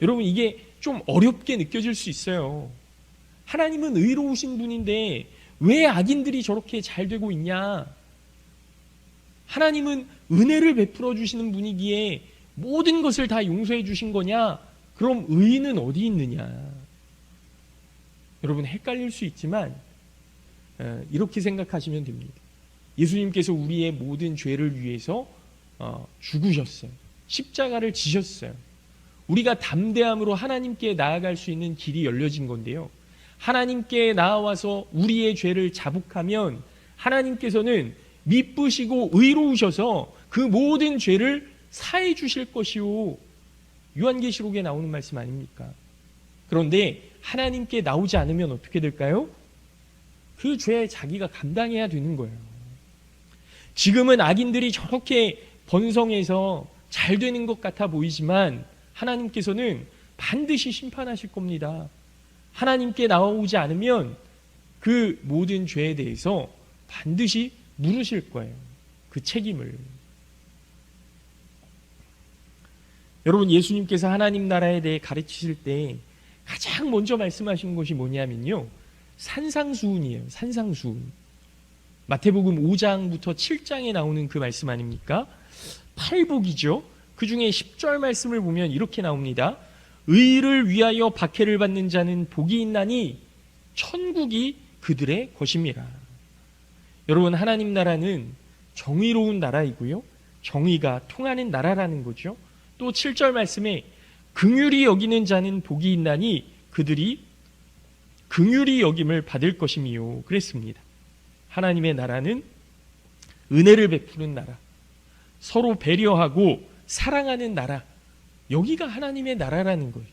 여러분 이게 좀 어렵게 느껴질 수 있어요. 하나님은 의로우신 분인데 왜 악인들이 저렇게 잘 되고 있냐? 하나님은 은혜를 베풀어 주시는 분이기에 모든 것을 다 용서해 주신 거냐? 그럼 의는 어디 있느냐? 여러분 헷갈릴 수 있지만 어, 이렇게 생각하시면 됩니다. 예수님께서 우리의 모든 죄를 위해서 어, 죽으셨어요. 십자가를 지셨어요. 우리가 담대함으로 하나님께 나아갈 수 있는 길이 열려진 건데요. 하나님께 나아와서 우리의 죄를 자복하면 하나님께서는 미쁘시고 의로우셔서 그 모든 죄를 사해 주실 것이요. 요한계시록에 나오는 말씀 아닙니까? 그런데 하나님께 나오지 않으면 어떻게 될까요? 그 죄 자기가 감당해야 되는 거예요. 지금은 악인들이 저렇게 번성해서 잘 되는 것 같아 보이지만 하나님께서는 반드시 심판하실 겁니다. 하나님께 나오지 않으면 그 모든 죄에 대해서 반드시 물으실 거예요. 그 책임을. 여러분, 예수님께서 하나님 나라에 대해 가르치실 때 가장 먼저 말씀하신 것이 뭐냐면요. 산상수훈이에요. 산상수훈. 마태복음 5장부터 7장에 나오는 그 말씀 아닙니까? 팔복이죠. 그 중에 10절 말씀을 보면 이렇게 나옵니다. 의를 위하여 박해를 받는 자는 복이 있나니 천국이 그들의 것입니다. 여러분 하나님 나라는 정의로운 나라이고요. 정의가 통하는 나라라는 거죠. 또 7절 말씀에 긍휼히 여기는 자는 복이 있나니 그들이 긍휼히 여김을 받을 것임이요. 그랬습니다. 하나님의 나라는 은혜를 베푸는 나라, 서로 배려하고 사랑하는 나라, 여기가 하나님의 나라라는 거예요.